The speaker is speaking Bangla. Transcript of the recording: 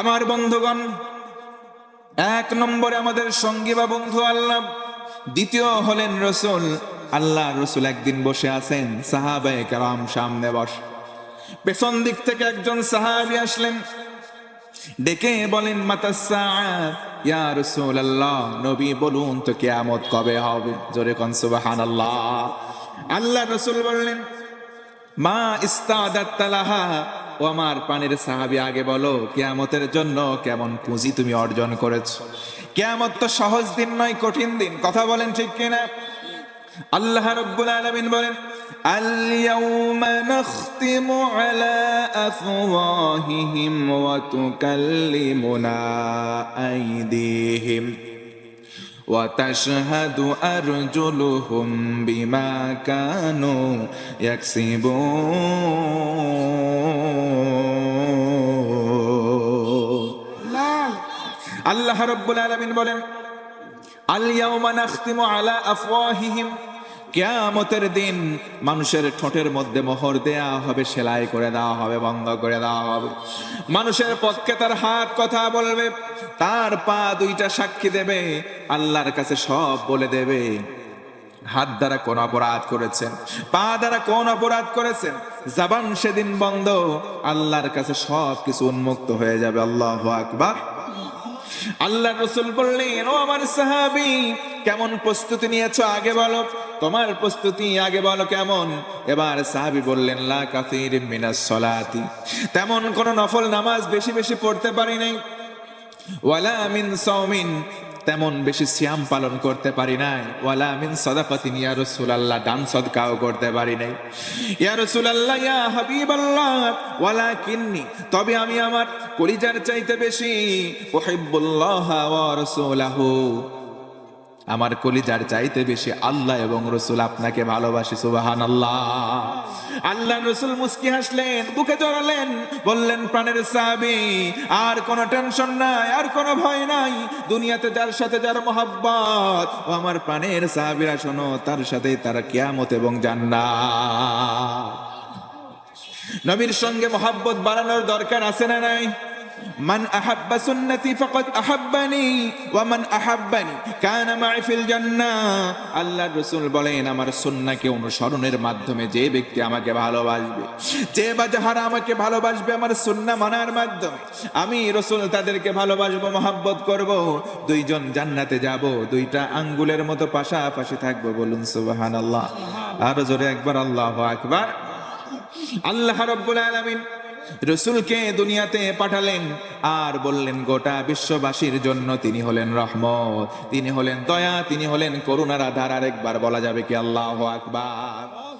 আমার বন্ধুগণ, এক নম্বরে আমাদের সঙ্গী বা বন্ধু আল্লাহ, দ্বিতীয় হলেন রসুল। আল্লাহ রসুল একদিন বসে আছেন, সাহাবায়ে কারাম সামনে বস। পেছন দিক থেকে একজন সাহাবি আসলেন। ডেকে বলেন, মাতাসা, ইয়া রসুল আল্লাহ নবী বলুন তো কেয়ামত কবে হবে? জোরে কন, সুবহানাল্লাহ। আল্লাহ রসুল বললেন, মা ইস্তাদাত তালাহা ও আমার পানির সাহাবি আগে বলো কেয়ামতের জন্য কেমন পুঁজি তুমি অর্জন করেছো কেয়ামত তো সহজ দিন নয় কঠিন দিন কথা বলেন ঠিক কিনা আল্লাহ রব্বুল আলামিন বলেন اليوم نختم على أفواههم وتكلمنا أيديهم وتشهد أرجلهم بما كانوا يكسبون الله رب العالمين بولن اليوم نختم على أفواههم কিয়ামতের দিন মানুষের ঠোঁটের মধ্যে মোহর দেয়া হবে, সেলাই করে দেওয়া হবে, বন্ধ করে দেওয়া হবে। মানুষের পক্ষে তার হাত কথা বলবে, তার পা দুইটা সাক্ষী দেবে, আল্লাহর কাছে সব বলে দেবে। হাত দ্বারা কোন অপরাধ করেছেন, পা দ্বারা কোন অপরাধ করেছেন, জাবান সেদিন বন্ধ, আল্লাহর কাছে সব কিছু উন্মুক্ত হয়ে যাবে। আল্লাহ আকবার। আল্লাহ রসুল বললেন, ও আমার সাহাবি কেমন প্রস্তুতি নিয়েছো আগে বলো? তোমার প্রস্তুতি আগে বলো কেমন? এবার সাহাবি বললেন, লা কাসির মিনাস সলাতি। তেমন কোন নফল নামাজ বেশি বেশি পড়তে পারি নাই। ওয়ালা মিন সাওমিন, তেমন বেশি সিয়াম পালন করতে পারি নাই। ওয়ালা মিন সাদাকাতিন, ইয়া রাসূলুল্লাহ, দান সদকাও করতে পারি নাই। ইয়া রাসূলুল্লাহ, ইয়া হাবিবাল্লাহ, ওয়ালাকিন্নি, তবে আমি আমার কলিজার চাইতে বেশি ওয়া রাসূলাহু। আমার কলিজার চাইতে বেশি আল্লাহ এবং রসুল আপনাকে ভালোবাসি সুবাহান আল্লাহ আল্লাহ রসুল মুস্কি হাসলেন, বুকে জড়ালেন, বললেন, প্রাণের সাবি আর কোনো টেনশন নাই, আর কোনো ভয় নাই। দুনিয়াতে যার সাথে যার মোহাব্বত, ও আমার প্রাণের সাহাবিরা, শোনো, তার সাথে তারা কেয়ামত এবং জান্নাত। নবীর সঙ্গে মোহাব্বত বাড়ানোর দরকার আছে না নাই? من أحب سنتي فقد أحبني ومن أحبني كان معي في الجنة আল্লাহ রসুল বলেন আমার সুন্নাকে অনুসরণের মাধ্যমে যে ব্যক্তি আমাকে ভালোবাসবে যে বা যাহারা আমাকে ভালোবাসবে আমার সুন্না মানার মাধ্যমে আমি রসুল তাদেরকে ভালোবাসবো মহাব্বত করব দুইজন জান্নাতে যাব দুইটা আঙ্গুলের মতো পাশাপাশি থাকবো বলুন সুবাহান আল্লাহ আরো জোরে একবার আল্লাহ আকবার আল্লাহ রব্বুল আলামিন রসুলকে দুনিয়াতে পাঠালেন আর বললেন, গোটা বিশ্ববাসীর জন্য তিনি হলেন রহমত, তিনি হলেন দয়া, তিনি হলেন করুণার আধার। আরেকবার বলা যাবে কি, আল্লাহ আকবার।